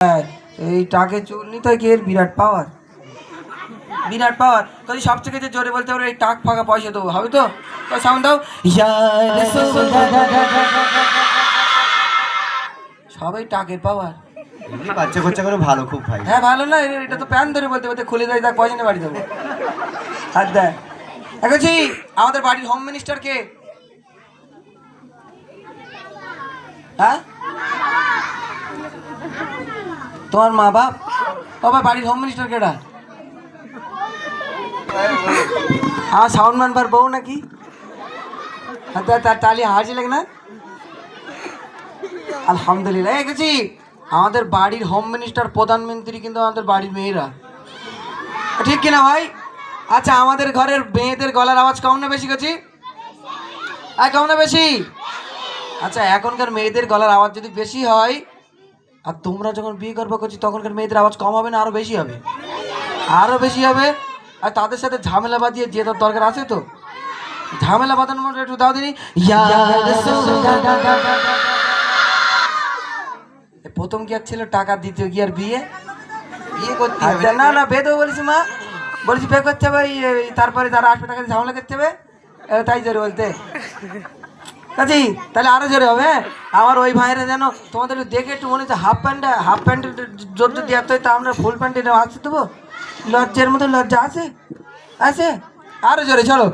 হ্যাঁ, এই টাকে চুল নিতে হয় কি? এর বিরাট পাওয়ার বিরাট পাওয়ার যদি সব থেকে যে জোরে বলতে পারো এই টাক ফাঁকা পয়সা দেবো হবে তো? সাউন্ড দাও। সবাই টাকের পাওয়ার বাচ্চা কাচ্চা করে ভালো খুব ভাই। হ্যাঁ ভালো না এটা তো প্যান ধরে বলতে বলতে খুলে দেয় তার পয়সা নিয়ে বাড়ি যাব। হাত দেয় দেখেছি আমাদের বাড়ির হোম মিনিস্টার কে? হ্যাঁ? তোমার মা বাপ? বাবা বাড়ির হোম মিনিস্টার কেডা? হ্যাঁ সাউন্ড ম্যান বউ নাকি? তার তালি হাজি লাগে না? আলহামদুলিল্লাহ। দেখেছি আমাদের বাড়ির হোম মিনিস্টার প্রধানমন্ত্রী কিন্তু আমাদের বাড়ির মেয়েরা। ঠিক কিনা ভাই? আচ্ছা আমাদের ঘরের মেয়েদের গলার আওয়াজ কম না বেশি গেছি? আর কম না বেশি? আচ্ছা এখনকার মেয়েদের গলার আওয়াজ যদি বেশি হয় আর তোমরা যখন বিয়ে করব করছি তখনকার মেয়েদের আওয়াজ কম হবে না আরও বেশি হবে? আরও বেশি হবে? আর তাদের সাথে ঝামেলা বাঁধিয়ে যে তোর দরকার আছে তো। ঝামেলা বাঁধানোর একটু দাও দিনি। প্রথম কি আর ছিল টাকা দ্বিতীয় কি আর বিয়ে? বিয়ে করতে হবে আচ্ছা, না না বেদও বলেছি মা। বলেছি বে করতে হবে তারপরে তারা আসবে টাকা দিয়ে ঝামেলা করতে হবে। তাই জোরে বলতে। কাজী, তাহলে আরও জোরে হবে হ্যাঁ? আমার ওই ভাইরা যেন তোমাদের দেখে একটু মনে হচ্ছে হাফ প্যান্ট হাফ প্যান্ট জোর যদি এত তা আমরা ফুল প্যান্টে আসতে দেবো? লজ্জার মতো লজ্জা আছে? আছে? আরও জোরে, চলো।